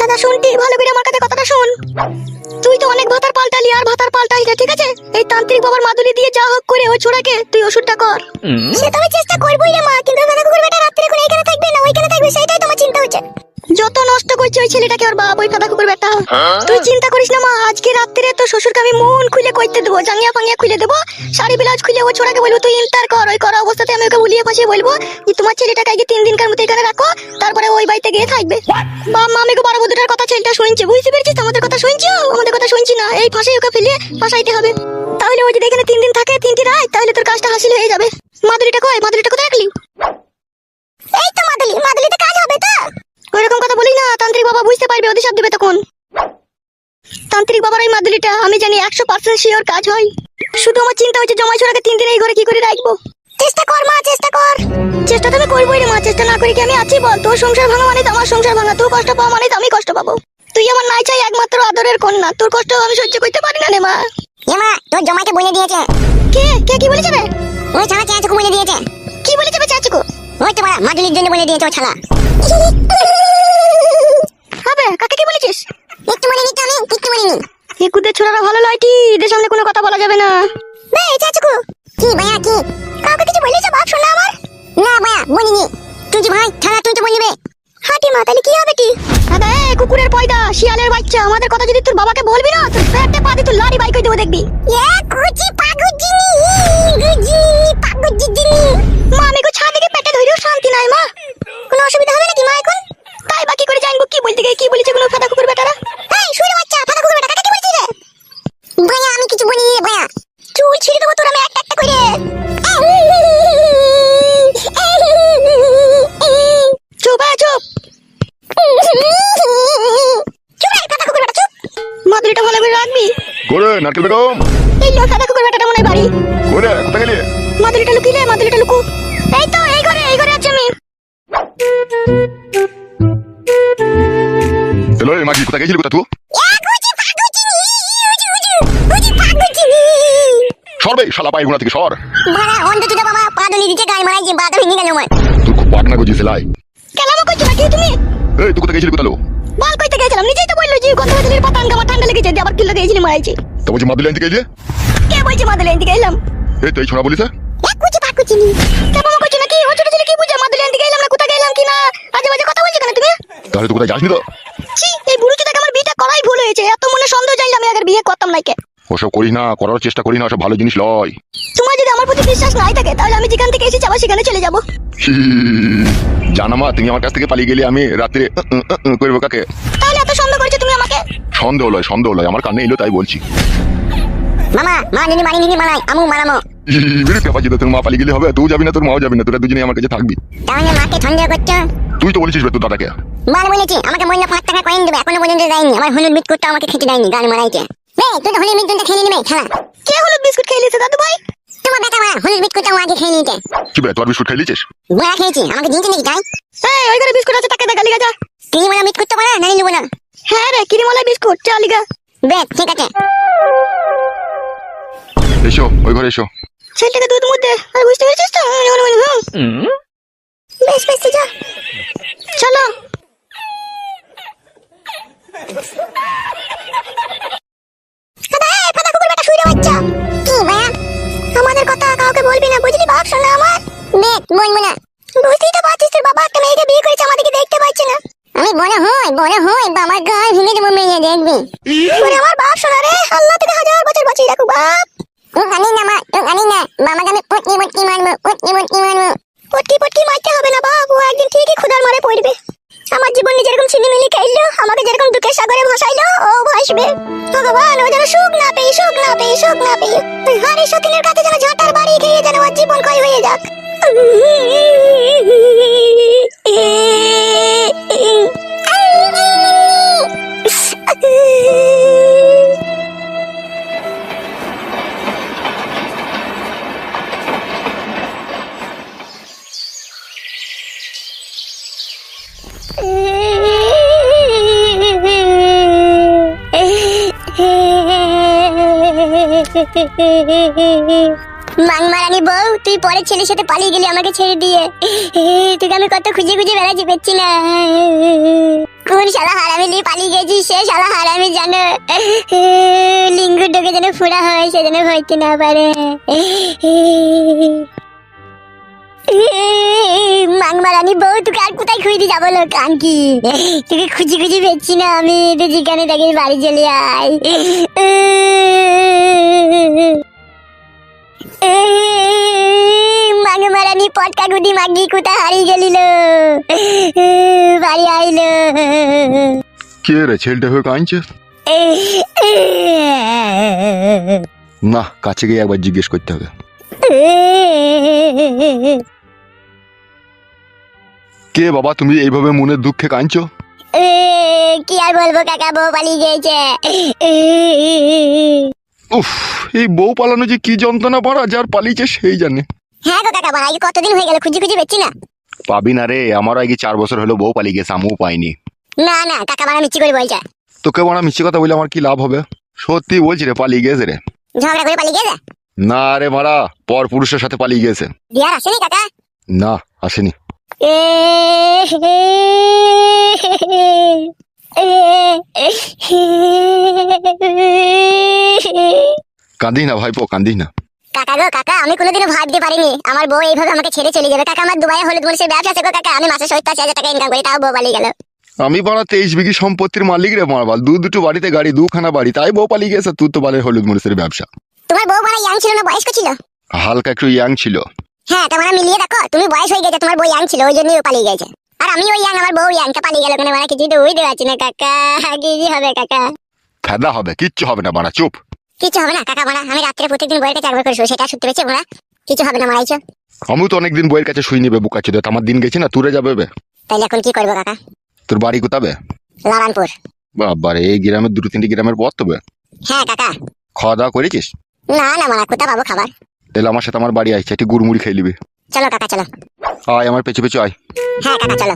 দাদা শুনতি ভালো করে আমার কাছে কথাটা শোন। তুই তো অনেক ভাতার পাল্টালি আর ভাতার পাল্টাই না ঠিক আছে? এই তান্ত্রিক বাবার মাদুলি দিয়ে যা হোক করে ওই ছোড়াকে তুই ওষুধটা কর। সে তো আমি চেষ্টা করবোই রে মা কিন্তু দাদা কুকুর বেটা রাত্রে করে এখানে থাকবে না ওইখানে থাকবে সেটাই তোমার চিন্তা হচ্ছে। যত নষ্ট করছে ওই ছেলেটাকে ওর বাপ ওই ফাদা কুকুর বেটা। তুই চিন্তা করিস না মা আজকে রাত্রে তো শ্বশুরকে আমি মন খুলে কইতে দেবো জাঙ্গিয়া ফাঙ্গিয়া খুলে দেবো শাড়ি ব্লাউজ খুলে ও ছোড়াকে বলব তুই ইন্টার কর ওই করা অবস্থাতে আমি ওকে উলিয়ে ফাঁসিয়ে বলব যে তোমার ছেলেটাকে আগে তিন দিনকার মতো এখানে রাখো ওই বাড়িতে গিয়ে থাকবে। বাপ মা আমাকে বড় বধুটার কথা ছেলেটা শুনছে। বুঝতে পেরেছিস আমাদের কথা শুনছো? আমাদের কথা শুনছি না। এই ফাঁসে ওকে ফেলে ফাঁসাইতে হবে। তাহলে ও যদি এখানে তিন দিন থাকে তিনটি রায় তাহলে তোর কাজটা হাসিল হয়ে যাবে। মাদুরিটা কয় মাদুরিটা কোথায় রাখলি? এই তো মাদুলি। মাদুলিতে কাজ হবে তো। ওইরকম কথা বলি না তান্ত্রিক বাবা বুঝতে পারবে অধিশাপ দেবে তখন। তান্ত্রিক বাবার ওই মাদুলিটা আমি জানি একশো পার্সেন্ট শিওর কাজ হয়। শুধু আমার চিন্তা হচ্ছে জমাই ছোড়াকে তিন দিন এই ঘরে কি করে রাখব? চেষ্টা কর মা চেষ্টা কর। চেষ্টা তো আমি করবোই রে মা চেষ্টা না করি কি আমি আছি? বল তোর সংসার ভাঙা মানে তো আমার সংসার ভাঙা। তুই কষ্ট পাওয়া মানে তো আমি কষ্ট পাবো। তুই আমার নাই চাই একমাত্র আদরের কন্যা। তোর কষ্ট আমি সহ্য করতে পারি না রে মা। এমা তোর জমাইকে বলে দিয়েছে। কে? কে কি বলেছে রে? ওই ছাড়া চেঁচুকু বলে দিয়েছে। কি বলেছে বে চাচুকু ওই তো বাড়া মাদুলির জন্য বলে দিয়েছে ও ছাড়া হবে কাকে কি বলেছিস? একটু বলে নিতে আমি একটু বলিনি এ কুদের ছোড়ারা ভালো লয়টি এদের সামনে কোনো কথা বলা যাবে শিয়ালের বাচ্চা, আমাদের কথা যদি তোর বাবাকে বলবি না, তোর পেটে পা দিয়ে তোর লাড়ি বাইক দেবো দেখবি। এ কুচি পাগুজিনি নারকেল বেগম। এই লো ফাদা কুকুর বেটাটা মনে বাড়ি। করে কোথায় গেলি? মাদুরিটা লুকিলে মাদুরিটা লুকু। এই তো এই ঘরে এই ঘরে আছে আমি। হ্যালো এই মাগি কোথায় গেছিলি কোথা তুই সরবে শালা পায়ে গুণা থেকে সর। ভাড়া অন্ধ চুদা বাবা পাদলি দিতে গায়ে মারাইছে বাদা ভেঙে গেল আমার তুই খুব পাক না গজি সেলাই কেলামো করছ নাকি তুমি? এই তুই কোথায় গেছিলি কোথালো বল কইতে গেছিলাম নিজেই তো বলল যে গন্ধ বাদলির পাতা আঙ্গামা ঠান্ডা লেগেছে আবার কিলো দিয়েছিলি মারাইছে। তো বলছি মাদুলি আনতে গেছে কে বলছে মাদুলি আনতে গেলাম এই তো এই ছোড়া বলিস? এক কুচি পাকুচিনি কেমন করছ নাকি? ও ছোট ছেলে কি বুঝে? মাদুলি আনতে গেলাম না কোথায় গেলাম কি না? আজে বাজে কথা বলছো কেন তুমি? তাহলে তুই কোথায় যাসনি তো? ছি এই বুড়ো চোদাকে আমার বিয়েটা করাই ভুল হয়েছে। এত মনে সন্দেহ জানলে আমি আগে বিয়ে করতাম না কে ওসব করিস না করার চেষ্টা করিস না ওসব ভালো জিনিস লয়। তোমার যদি আমার প্রতি বিশ্বাস নাই থাকে তাহলে আমি যেখান থেকে এসেছি আবার সেখানে চলে যাব। জানা মা তুমি আমার কাছ থেকে পালিয়ে গেলে আমি রাত্রে করব কাকে তাহলে এত সন্দেহ করেছ তুমি আমাকে সন্দেহ লয় সন্দেহ লয়। আমার কানে এলো তাই বলছি। মামা মা নিনি মানি নিনি মালাই আমু মারামো বেরে পেপা যেতে? তোর মা পালিয়ে গেলে হবে? তুই যাবি না তোর মাও যাবি না তোরা দুজনেই আমার কাছে থাকবি। তাহলে মাকে সন্দেহ করছ? তুই তো বলেছিস বে তোর দাদাকে। মার বলেছি আমাকে মূল্য পাঁচ টাকা কয়েন দেবে এখনও পর্যন্ত দেয়নি। আমার হলুদ বিস্কুটটা আমাকে খেতে দেয়নি গান মারাইছে। বে তুই তো হলুদ বিস্কুটটা খেয়ে নেবে ছাড়া কে হলুদ বিস্কুট খেয়ে নিয়েছে দাদু ভাই তোমার বেটা মা হলুদ বিস্কুটটা ও আগে খেয়ে নিয়েছে। কি বে তোর বিস্কুট খাই লিছিস গোড়া খেয়েছি আমাকে দিয়েছে নাকি তাই? এই ওই ঘরে বিস্কুট আছে তাকে দেখা লিগা যা। তুই বলা বিস্কুট তো বলা নানি নেব না হ্যাঁ রে কিরিমালা বিস্কুট চা লিগা বেশ ঠিক আছে। এসো ওই ঘরে এসো। ছেলেটাকে দুধ মধ্যে আর বুঝতে পেরেছিস তো? বেশ বেশ যা। চলো। দাদা, এই ফাঁদা কুকুর বেটা শুইরে বাচ্চা। আমাদের কথা কাউকে বলবি না বুঝলি? বাপ শোনা আমার। বেশ বলব না। বুঝতেই তো পারছিস তোর বাবা একটা মেয়েকে বিয়ে করেছে আমাদেরকে দেখতে পাচ্ছে না আমি বড় হই বড় হই বা আমার গায়ে ভেঙে দেবো মেয়ে দেখবি। ওরে আমার বাপ শোনা রে আল্লাহ তোকে হাজার বছর বাঁচিয়ে রাখুক বাপ। ও জানি না মা ও জানি না মামাকে আমি পটকি পটকি মারবো পটকি পটকি মারবো। পটকি পটকি মারতে হবে না বাপ ও একদিন ঠিকই ক্ষুধার মারে পড়বে। আমার জীবনে যেরকম ছিনিমিনি খেললো আমাকে যেরকম দুঃখের সাগরে ভাসাইলো ও ভাসবে। ভগবান ও যেন সুখ না পেয়ে সুখ না পেয়ে সুখ না পেয়ে। হারি সতীনের কাছে যেন ঝাঁটার বাড়ি খেয়ে যেন ওর জীবন ক্ষয় হয়ে যাক। মাংমারানি বউ, তুই পরের ছেলের সাথে পালিয়ে গেলি আমাকে ছেড়ে দিয়ে। তোকে আমি কত খুঁজে খুঁজে বেড়াচ্ছি, পেচ্ছি না। কোন শালা হারামি নিয়ে পালিয়ে গেছি সে শালা হারামি জানো। লিঙ্গ ঢোকে যেন ফোড়া হয়, সে যেন হইতে না পারে। মাংমারানি বউ তোকে আর কোথায় খুঁজতে যাব লোক কানকি? তোকে খুঁজি খুঁজি পেয়েছি না আমি তো যেখানে থাকিস বাড়ি চলে আয়। মাংমারানি পটকা গুদি মাগি কোথায় হারিয়ে গেলিল বাড়ি আইলো কে রে ছেলেটা হয়ে কাঁদছে? না কাছে গিয়ে একবার জিজ্ঞেস করতে হবে। কে বাবা তুমি এইভাবে মনের দুঃখে কাঁদছো? কি আর বলব কাকা বউ পালিয়ে গেছে উফ এই বউ পালানো যে কি যন্ত্রণা পড়া যার পালিয়েছে সেই জানে। হ্যাঁ গো কাকা বাড়া কতদিন হয়ে গেল খুঁজি খুঁজি পেয়েছি না। পাবি না রে আমারও আগে চার বছর হলো বউ পালিয়ে গেছে আমিও পাইনি। না না কাকা বাড়া মিচ্ছি করে বলছে। তোকে বড় মিষ্টি কথা বলে আমার কি লাভ হবে? সত্যি বলছি রে পালিয়ে গেছে রে। ঝগড়া করে পালিয়ে গেছে? না রে মারা পর পুরুষের সাথে পালিয়ে গেছে। বিয়ার আসেনি কাকা? না আসেনি। কাঁদিস না ভাইপো কাঁদিস না। কাকা গো কাকা আমি কোনোদিনও ভাবতে পারিনি। আমার বউ এইভাবে আমাকে ছেড়ে চলে যাবে। কাকা আমার দুবাই হলুদ মরিচের ব্যবসা আছে গো কাকা। আমি মাসে সত্তর হাজার টাকা ইনকাম করি তাও বউ পালিয়ে গেল। আমি বাড়া তেইশ বিঘি সম্পত্তির মালিক রে মারবাল দু দুটো বাড়িতে গাড়ি দুখানা বাড়ি তাই বউ পালিয়ে গেছে। তুই তো বালের হলুদ মরিচের ব্যবসা। তোমার বউ মানে ইয়াং ছিল না বয়স্ক ছিল? হালকা একটু ইয়াং ছিল। হ্যাঁ তোমার মিলিয়ে দেখো তুমি বয়স হয়ে গেছে তোমার বই ইয়াং ছিল ওই জন্যই ও পালিয়ে গেছে। আর আমি ওই ইয়াং আমার বউ ইয়াংটা পালিয়ে গেল কেন মানে কিছু তো বুঝতে পারছি না কাকা কি হবে কাকা। ফেদা হবে কিচ্ছু হবে না বাড়া চুপ। কিছু হবে না কাকা মারা আমি রাত্রে প্রত্যেকদিন বইয়ের কাছে একবার করে শুই, সেটা শুনতে পেয়েছি ওরা কিছু হবে না মারাইছো। আমিও তো অনেকদিন বইয়ের কাছে শুই নিবে বুকাচ্ছি তো আমার দিন গেছে না তুরে যাবে বে। তাইলে এখন কি করব কাকা? তোর বাড়ি কোথাবে লারানপুর বাবারে এই গ্রামের দুটো তিনটি গ্রামের পথ তবে হ্যাঁ কাকা। খাওয়া দাওয়া করেছিস? না না মারা কোথা পাবো খাবার? তাহলে আমার সাথে আমার বাড়ি আসছে একটু গুড়মুড়ি খেয়ে নিবি। চলো কাকা চলো। আয় আমার পেছু পেছু আয়। হ্যাঁ কাকা চলো।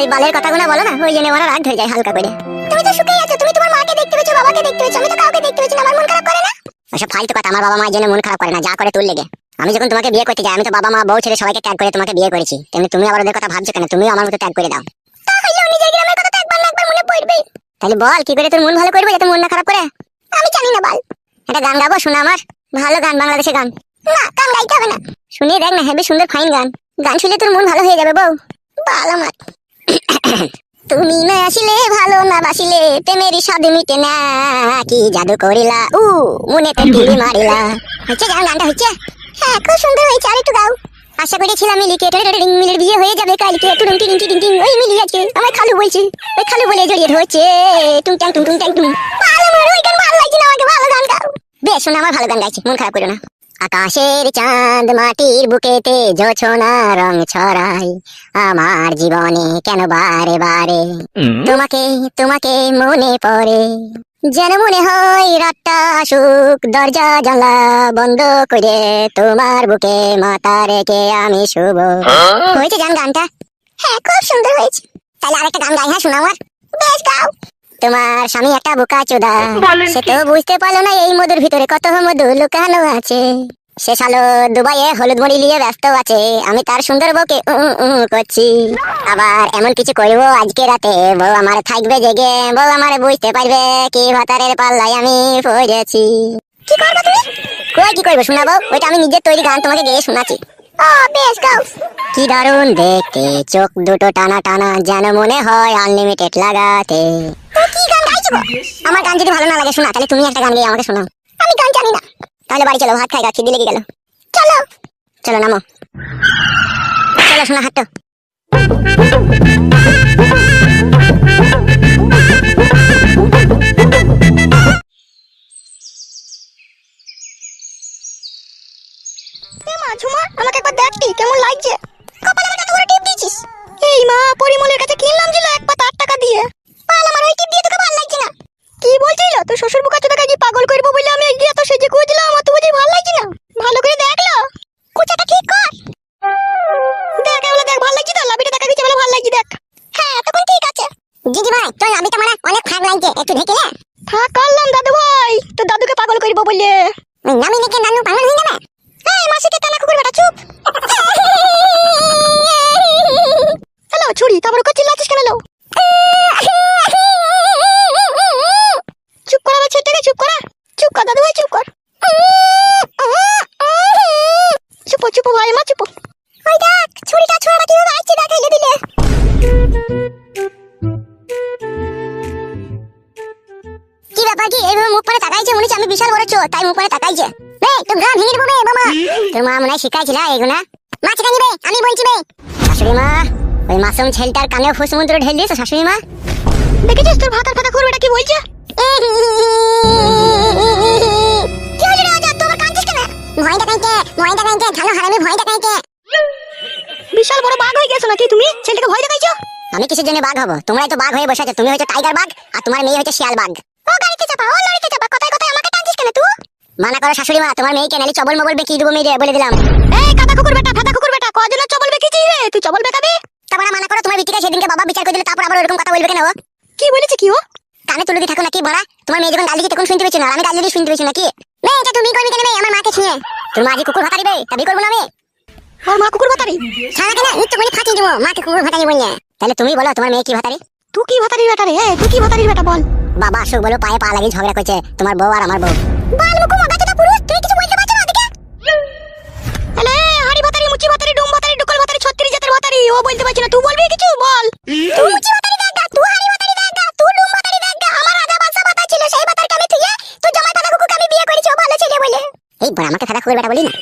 ওই বালের কথাগুলো বলো না ওই জন্য আমার রাগ হয়ে যায় হালকা করে। তুমি তো সুখেই আছো তুমি তোমার মাকে দেখতে পেয়েছ বাবাকে দেখতে পেয়েছ আমি তো কাউকে দেখতে পেয়েছি আমার মন খারাপ করে না? ওসব ফালতু কথা আমার বাবা মায়ের জন্য মন খারাপ করে না যা করে তুল লেগে। আমি যখন তোমাকে বিয়ে করতে যাই আমি তো বাবা মা বউ ছেলে সবাইকে ত্যাগ করে তোমাকে বিয়ে করেছি। তেমনি তুমি আবার ওদের কথা ভাবছ কেন? তুমিও আমার মতো ত্যাগ করে দাও। তাহলে নিজের গ্রামের কথা তো একবার না একবার মনে পড়বে তাহলে বল কি করে তোর মন ভালো করবে যাতে মন না খারাপ করে? আমি জানি না বল। একটা গান গাবো শোনা আমার। ভালো গান বাংলাদেশের গান। না গান গাইতে হবে না। শুনিয়ে দেখ না হেবি সুন্দর ফাইন গান। গান শুনলে তোর মন ভালো হয়ে যাবে বউ। বাল আমার। তুমি না আসিলে ভালো না বাসিলে প্রেমেরই স্বাদ মিটে না। কি জাদু করিলা? উ মনে তেলি মারিলা। হচ্ছে গান গানটা হচ্ছে হ্যাঁ খুব সুন্দর হয়েছে আর একটু গাও। আশা করেছিলাম মিলিকে রিং মিলির বিয়ে হয়ে যাবে কালকে। টুরুং টিং টিং টিং ওই মিলি আছে আমার খালু বলছি ওই খালু বলে জড়িয়ে ধরছে। টুং টাং টুং টুং টাং টুং ভালো আমার ওই গান ভালো লাগছে না আমাকে ভালো গান গাও। বেশ শোনা আমার ভালো গান গাইছি মন খারাপ করো না। আকাশের চাঁদ মাটির বুকেতে জোছনা রং ছড়াই। আমার জীবনে কেন বারে বারে? তোমাকে তোমাকে মনে পড়ে। যেন মনে হয় রাতটা আসুক দরজা জানলা বন্ধ করে তোমার বুকে মাথা রেখে আমি শুভ হয়েছে জান গানটা? হ্যাঁ খুব সুন্দর হয়েছে। তাহলে আরেকটা গান গাই হ্যাঁ শোনা আমার বেশ গাও। তোমার স্বামী একটা বোকা চোদা। সে তো বুঝতে পারল না এই মধুর ভিতরে কত মধু লুকানো আছে। সে সালো দুবাইয়ে হলুদ মরি নিয়ে ব্যস্ত আছে। আমি তার সুন্দর বউকে করছি। আবার এমন কিছু করব আজকে রাতে। বউ আমার থাকবে জেগে। বউ আমার বুঝতে পারবে কি ভাতারের পাল্লায় আমি পড়েছি। কি করবে তুমি? কই কি করব শোনাবো ওইটা আমি নিজের তৈরি গান তোমাকে গেয়ে শোনাচ্ছি। ও বেশ গাও। কি দারুণ দেখতে। চোখ দুটো টানা টানা যেন মনে হয় আনলিমিটেড লাগাতে। কি গান গাইছো আমার গান যদি ভালো না লাগে শোনা। তাহলে তুমি একটা গান গিয়ে আমাকে শোনাও। আমি গান জানি না। তাহলে বাড়ি চলো, ভাত খাই গা খিদে লেগে গেল? চলো। চলো, নামো। চলো শোনা হাঁটো। আমাকে একবার কেমন লাগছে? কপালে কিনলাম এক আট টাকা দিয়ে। আমার কি বলছিল তো শ্বশুর বুকা চোদাকে কি পাগল করব বলে আমি এগিয়ে তো সেজে খুঁজলাম আমার তো বুঝি ভালো লাগছে না। ভালো করে দেখল। কুচাটা ঠিক কর। দেখ বলে দেখ, ভালো লাগছে তো? লাভিটা দেখা গেছে ভালো লাগছে, দেখ। হ্যাঁ তখন ঠিক আছে। জিজি ভাই তোর আমি মানে অনেক ফাঁক লাগছে। একটু ঢেকে বড় তাই মুখ পরে তাকাইছে বে তোর গা ভেঙে দেবো বে বাবা তোর মা মনে হয় শিখাইছিল এগুলা মা চিকেন দিবে আমি বলছি বে। শাশুড়ি মা ওই মাসুম ছেলেটার কানে ফুসমুদ্র ঢেল দিয়েছ শাশুড়ি মা। দেখেছিস তোর ভাতার ফাতা করবে কি বলছে? বিশাল বড় বাঘ হয়ে গেছো নাকি তুমি? ছেলেকে ভয় দেখাইছো? আমি কিসের জন্য বাঘ হব। তোমরাই তো বাঘ হয়ে বসে আছো তুমি হচ্ছে টাইগার বাঘ আর তোমার মেয়ে হচ্ছে শিয়াল বাঘ। ও গাড়িতে চাপা ও লরিতে চাপা কথায় কথায় আমাকে কেন তুই মানা করো শাশুড়ি মা তোমার মেয়েকে নালি চবল মবল বেঁকিয়ে দেবো মেয়ে বলে দিলাম। এই কাদা কুকুর বেটা ফাতা কুকুর বেটা কজন চবল বেঁকেছিস রে? তুই চবল বেকাবি? তারপরে মানা করো তোমার বিটিকে সেদিনকে বাবা বিচার করে দিলে তারপর আবার কথা বলবে কেন কি বলেছে কি ও? কানে তুলে দিয়ে থাকো নাকি বড়া তোমার মেয়ে যখন গাল দিকে তখন শুনতে পেয়েছ না? আমি গাল দিয়ে শুনতে পেয়েছি নাকি? মেয়ে এটা তুমি করবি কেন মেয়ে? আমার মাকে ছুঁয়ে তোর মা আজ কুকুর ভাতা দিবে তা করব না আমি? ওর মা কুকুর ভাতারি? সারা কেন? করে ফাটিয়ে দেবো। মাকে কুকুর ভাতা দিব নিয়ে তাহলে তুমি বলো তোমার মেয়ে কি ভাতারি? তুই কি ভাতারির বেটা রে? তুই কি ভাতারির বেটা বল? বাবা আসুক বলো, পায়ে পা লাগিয়ে ঝগড়া করছে। তোমার বউ আর আমার বউ। ডুম ও বলতে তুই বলবি বল। আমার সেই বিয়ে ছেলে এই আমাকে ফাটা কুকুর বেটা বলি না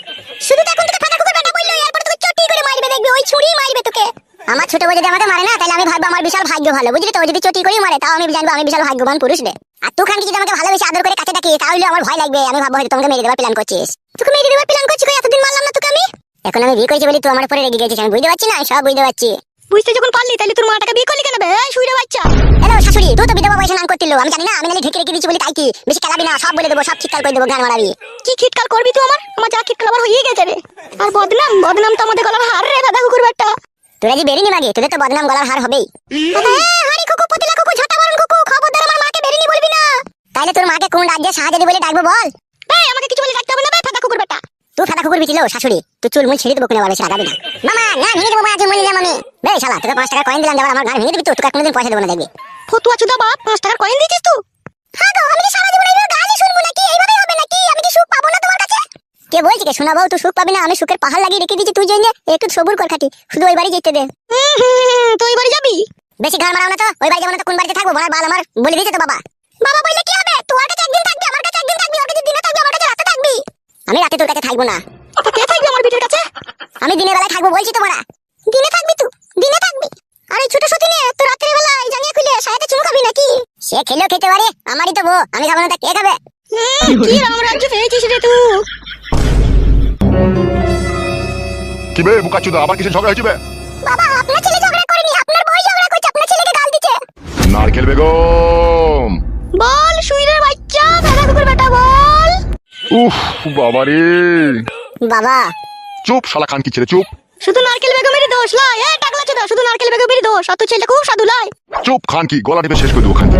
শুধু তো এখন তোকে ফাটা কুকুর বেটা বলল এরপর তোকে চটি করে মারবে দেখবি ওই ছুরি মারবে তোকে আমার ছোট বউ যদি আমাকে মারে না তাহলে আমি ভাববো আমার বিশাল ভাগ্য ভালো বুঝলি তো ও যদি চটি করে মারে তাও আমি জানব আমি বিশাল ভাগ্যবান পুরুষ রে। আর তুই খানকে যদি আমাকে ভালোবেসে আদর করে কাছে ডাকি তাহলে আমার ভয় লাগবে। আমি ভাববো হয়তো তোমাকে মেরে দেওয়ার প্ল্যান করছিস। তোকে মেরে দেওয়ার প্ল্যান করছিস কই? এতদিন মারলাম না তোকে আমি? এখন আমি বিয়ে করেছি বলি তুই আমার উপরে রেগে গেছিস আমি বুঝতে পারছি না সব বুঝতে পারছি। বুঝতে যখন পারলি তাহলে তোর মাটাকে বিয়ে করলি কেন বে? এই শুইরে বাচ্চা। হ্যালো শাশুড়ি তুই তো বিধবা বয়সে নাম করতিল আমি জানি না আমি নালি ঢেকে রেখে দিচ্ছি বলি তাই কি? বেশি খেলাবি না সব বলে দেবো সব ঠিকঠাক করে দেবো গান মারাবি কি খিটকাল করবি তুই আমার? আমার যা খিটকাল আবার হয়ে গেছে রে। আর বদনাম বদনাম তো আমাদের গলার হার রে দাদা কুকুর বেটা তোরা যে বেরিনি মাগে তোদের তো বদনাম গলার হার হবেই। হাড়ি কুকু পতিলা কুকু ঝাঁটা বরণ কুকু খবরদার আমার মাকে বেরিনি বলবি না। তাইলে তোর মাকে কোন রাজ্যে সাহায্য বলে ডাকবো বল? এই আমাকে কিছু বলে ডাকতে হবে না বে ফাটা কুকুর বেটা। তুই ফাটা কুকুর বিছিল শাশুড়ি। তুই চুল মুল ছিঁড়ে দেবো কোনো বেশি লাগাবি না মামা না ভেঙে দেবো মা আজ মরিলাম আমি। বে শালা তোকে পাঁচ টাকা কয়েন দিলাম যাবার আমার ঘর ভেঙে দিবি তো তোকে কোনোদিন পয়সা দেবো না দেখবি। ফতুয়া চুদা বাপ পাঁচ টাকার কয়েন দিয়েছিস তুই হ্যাঁ গো আমি কি সারা জীবন এইভাবে গালি শুনব নাকি? এইভাবেই হবে নাকি? আমি কি সুখ পাবো না তোমার কে বলছি কে? শোনাবো তুই সুখ পাবি না আমি সুখের পাহাড় লাগিয়ে রেখে দিয়েছি তুই জন্য। একটু সবুর কর খাটি শুধু ওই বাড়ি যেতে দে। তুই বাড়ি যাবি? বেশি ঘর মারাও না তো ওই বাড়ি যাব না তো কোন বাড়িতে থাকব? বাল আমার বলে দিয়েছে তো বাবা। বাবা বললে কি হবে? তোমার কাছে একদিন থাকবি আমার কাছে একদিন থাকবি ওর কাছে দিনে থাকবি আমার কাছে রাতে থাকবি। আমি রাতে তোর কাছে থাকব না। কে থাকবি আমার বিটির কাছে? আমি দিনের বেলায় থাকব বলছি তোমারা। দিনে থাকবি তুই দিনে থাকবি। আর ছোট সতী নিয়ে তো রাতের বেলায় জানিয়ে খুলে সাথে চুমু খাবি নাকি? সে খেলেও খেতে পারে আমারই তো বউ আমি খাব না তা কে খাবে? কি রাম রাজ্য পেয়েছিস রে তুই কি বে বুকাচুদা আবার কিসের ঝগড়া হয়েছে বে? বাবা আপনার ছেলে ঝগড়া করেনি আপনার বই ঝগড়া করছে আপনার ছেলেকে গাল দিচ্ছে। নারকেল বেগম! বল শুইরে বাচ্চা দাদা কুকুর বেটা বল। উফ বাবা রে। বাবা। চুপ শালা খান কি ছেলে চুপ। শুধু নারকেল বেগমেরই দোষ লাই। এ টাকলা চোদা শুধু নারকেল বেগমেরই দোষ তুই ছেলে খুব সাধু লাই। চুপ খান কি গলা টিপে শেষ করে দেবো খান কি!